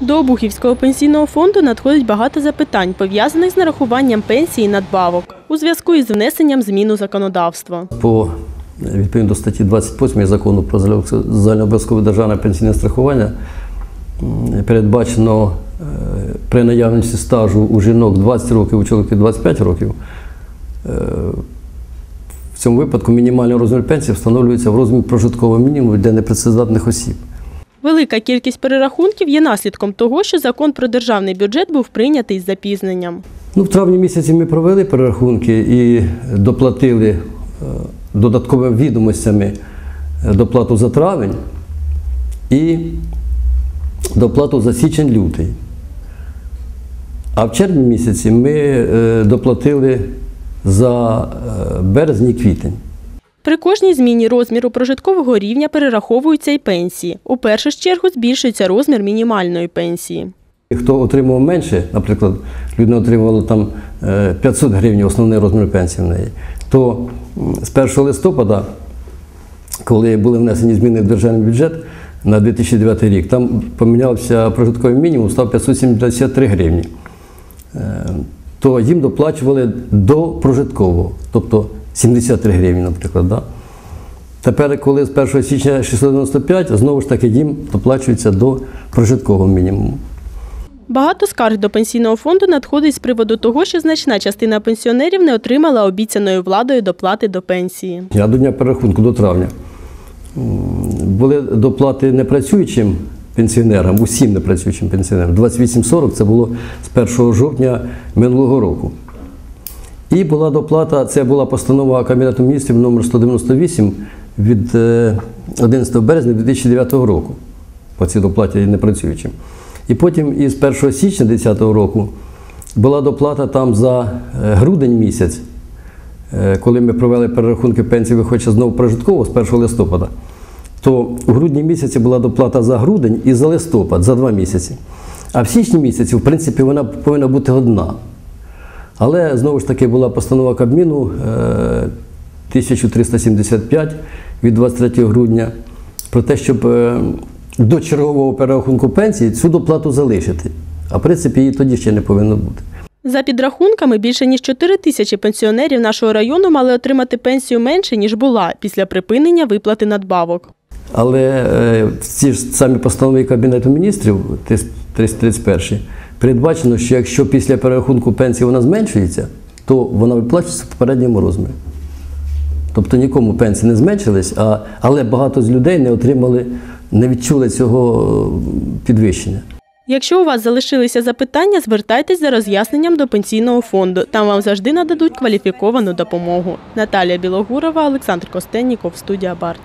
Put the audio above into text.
До Обухівського пенсійного фонду надходить багато запитань, пов'язаних з нарахуванням пенсії і надбавок у зв'язку із внесенням змін у законодавство. По відповідно до статті 28 закону про загальнообов'язкове державне пенсійне страхування передбачено е, при наявності стажу у жінок 20 років, у чоловіків 25 років. е, В цьому випадку мінімальний розмір пенсії встановлюється в розмірі прожиткового мінімуму для непрацездатних осіб. Велика кількість перерахунків є наслідком того, що закон про державний бюджет був прийнятий з запізненням. Ну, в травні місяці ми провели перерахунки і доплатили е, додатковими відомостями е, доплату за травень і доплату за січень-лютий. А в червні місяці ми е, доплатили за е, березень і квітень. При кожній зміні розміру прожиткового рівня перераховуються і пенсії. У першу чергу збільшується розмір мінімальної пенсії. Хто отримував менше, наприклад, людина отримувала там е, 500 гривень основний розмір пенсії в неї, то з 1 листопада, коли були внесені зміни в державний бюджет на 2009 рік, там помінявся прожитковий мінімум, став 573 гривні. Е, То їм доплачували до прожиткового, тобто 73 гривні, наприклад. Да? Тепер, коли з 1 січня 695, знову ж таки їм доплачується до прожиткового мінімуму. Багато скарг до пенсійного фонду надходить з приводу того, що значна частина пенсіонерів не отримала обіцяною владою доплати до пенсії. А до дня перерахунку до травня були доплати непрацюючим пенсіонерам, усім непрацюючим пенсіонерам. 28,40 це було з 1 жовтня минулого року. І була доплата, це була постанова Кабінету міністрів номер 198 від е, 11 березня 2009 року по цій доплаті непрацюючим. І потім із 1 січня 2010 року була доплата там за е, грудень місяць Е, коли ми провели перерахунки пенсії, виходячи знову прожитково з 1 листопада, то у грудні місяці була доплата за грудень і за листопад, за два місяці. А в січні місяці, в принципі, вона повинна бути одна. Але знову ж таки була постанова Кабміну е, 1375 від 23 грудня про те, щоб е, до чергового перерахунку пенсії цю доплату залишити. А в принципі, її тоді ще не повинно бути. За підрахунками, більше ніж 4 тисячі пенсіонерів нашого району мали отримати пенсію менше, ніж була після припинення виплати надбавок. Але е, ці ж самі постанови Кабінету міністрів 331 передбачено, що якщо після перерахунку пенсії вона зменшується, то вона виплачується в попередньому розмірі. Тобто нікому пенсії не зменшились, а, але багато з людей не отримали, не відчули цього е, підвищення. Якщо у вас залишилися запитання, звертайтесь за роз'ясненням до пенсійного фонду. Там вам завжди нададуть кваліфіковану допомогу. Наталія Білогурова, Олександр Костенніков, студія Барт.